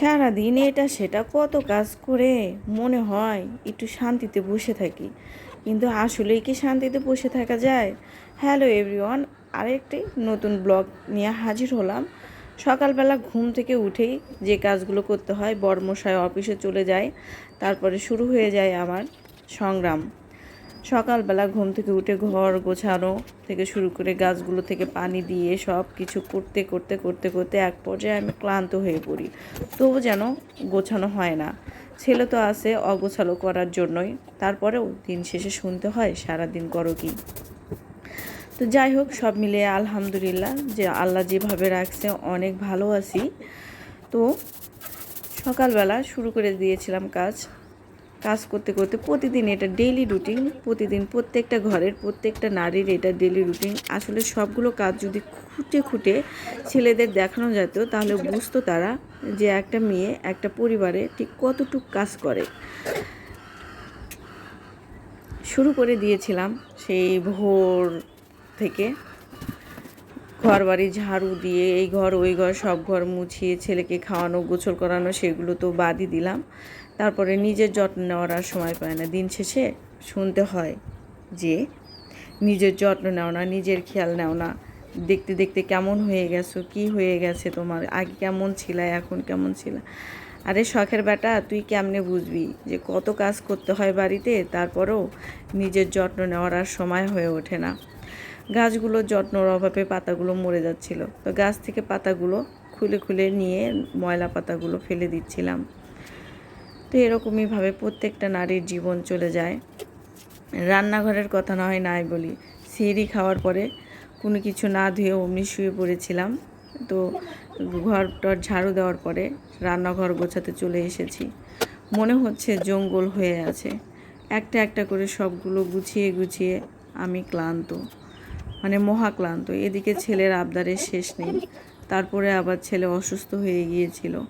সারাদিন এটা সেটা কত কাজ করে? মনে হয় একটু শান্তিতে বসে থাকি। কিন্তু আসলেই কি শান্তিতে বসে থাকা যায়? হ্যালো এভরিওয়ান আরেকটি নতুন ব্লগ নিয়ে হাজির হলাম। সকালবেলা ঘুম থেকে উঠেই যে কাজগুলো করতে হয়, বর্মশায় অফিসে চলে যায় তারপরে শুরু হয়ে যায় আমার সংগ্রাম। সকালবেলা ঘুম থেকে উঠে ঘর গোছানো থেকে শুরু করে গাছগুলো থেকে পানি দিয়ে সব কিছু করতে করতে করতে করতে এক পর্যায়ে আমি ক্লান্ত হয়ে পড়ি। তবু যেন গোছানো হয় না। ছেলে তো আছে অগোছালো করার জন্যই। তারপরেও দিন শেষে শুনতে হয় সারাদিন করো কি। তো যাই হোক, সব মিলে আলহামদুলিল্লাহ যে আল্লাহ যেভাবে রাখছে, অনেক ভালো আছি। তো সকালবেলা শুরু করে দিয়েছিলাম কাজ। কাজ করতে করতে প্রতিদিন এটা ডেইলি রুটিন প্রতিদিন প্রত্যেকটা ঘরের প্রত্যেকটা নারীর এটা ডেইলি রুটিন আসলে সবগুলো কাজ যদি খুঁটে খুঁটে ছেলেদের দেখানো যেত তাহলে বুঝতো তারা যে একটা মেয়ে, একটা পরিবারে ঠিক কতটুক কাজ করে। শুরু করে দিয়েছিলাম সেই ভোর থেকে। ঘর বাড়ি ঝাড়ু দিয়ে এই ঘর, ওই ঘর, সব ঘর মুছিয়ে ছেলেকে খাওয়ানো গোছল করানো, সেগুলো তো বাদই দিলাম। তারপরে নিজের যত্ন নেওয়ার আর সময় পায় না। দিন শেষে শুনতে হয় যে, নিজের যত্ন নেও না, নিজের খেয়াল নেও না। দেখতে দেখতে কেমন হয়ে গেছো? কি হয়ে গেছে তোমার? আগে কেমন ছিল, এখন কেমন ছিল? আরে শখের বেটা, তুই কেমনে বুঝবি যে কত কাজ করতে হয় বাড়িতে, তারপরেও নিজের যত্ন নেওয়ার আর সময় হয়ে ওঠে না। গাছগুলোর যত্নর অভাবে পাতাগুলো মরে যাচ্ছিল। তো গাছ থেকে পাতাগুলো খুলে খুলে নিয়ে ময়লা পাতাগুলো ফেলে দিচ্ছিলাম। তো এরকমইভাবে প্রত্যেকটা নারীর জীবন চলে যায়। রান্নাঘরের কথা না হয় নাই বলি সিঁড়ি খাওয়ার পরে কোনো কিছু না ধুয়ে অমনি শুয়ে পড়েছিলাম। তো ঘরটর ঝাড়ু দেওয়ার পরে রান্নাঘর গোছাতে চলে এসেছি। মনে হচ্ছে জঙ্গল হয়ে আছে। একটা একটা করে সবগুলো গুছিয়ে গুছিয়ে আমি ক্লান্ত। মানে মহাক্লান্ত। এদিকে ছেলের আবদারের শেষ নেই। তারপরে আবার ছেলে অসুস্থ হয়ে গিয়েছিল।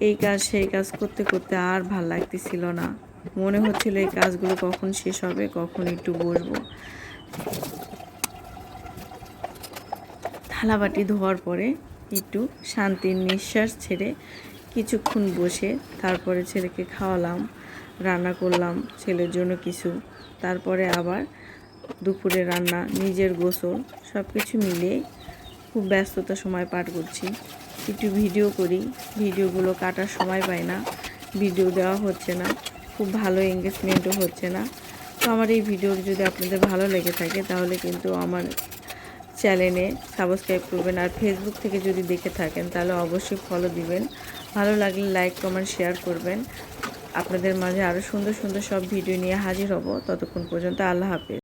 এই কাজ, সেই কাজ করতে করতে আর ভালো লাগতেছিল না। মনে হচ্ছিল এই কাজগুলো কখন শেষ হবে, কখন একটু বসবো। থালাবাটি ধোয়ার পরে একটু শান্তির নিঃশ্বাস ছেড়ে কিছুক্ষণ বসে তারপরে ছেলেকে খাওয়ালাম, রান্না করলাম, ছেলের জন্য কিছু। তারপরে আবার দুপুরে রান্না, নিজের গোসল সব কিছু মিলিয়ে খুব ব্যস্ততা সময় পার করছি। একটু ভিডিও করি, ভিডিওগুলো কাটার সময় পাই না, ভিডিও দেওয়া হচ্ছে না, খুব ভালো এঙ্গেজমেন্টও হচ্ছে না। তো আমার এই ভিডিও যদি আপনাদের ভালো লেগে থাকে, তাহলে কিন্তু আমার চ্যানেলে সাবস্ক্রাইব করবেন। আর ফেসবুক থেকে যদি দেখে থাকেন, তাহলে অবশ্যই ফলো দিবেন। ভালো লাগলে লাইক কমেন্ট শেয়ার করবেন। আপনাদের মাঝে আরও সুন্দর সুন্দর সব ভিডিও নিয়ে হাজির হব। ততক্ষণ পর্যন্ত আল্লাহ হাফেজ।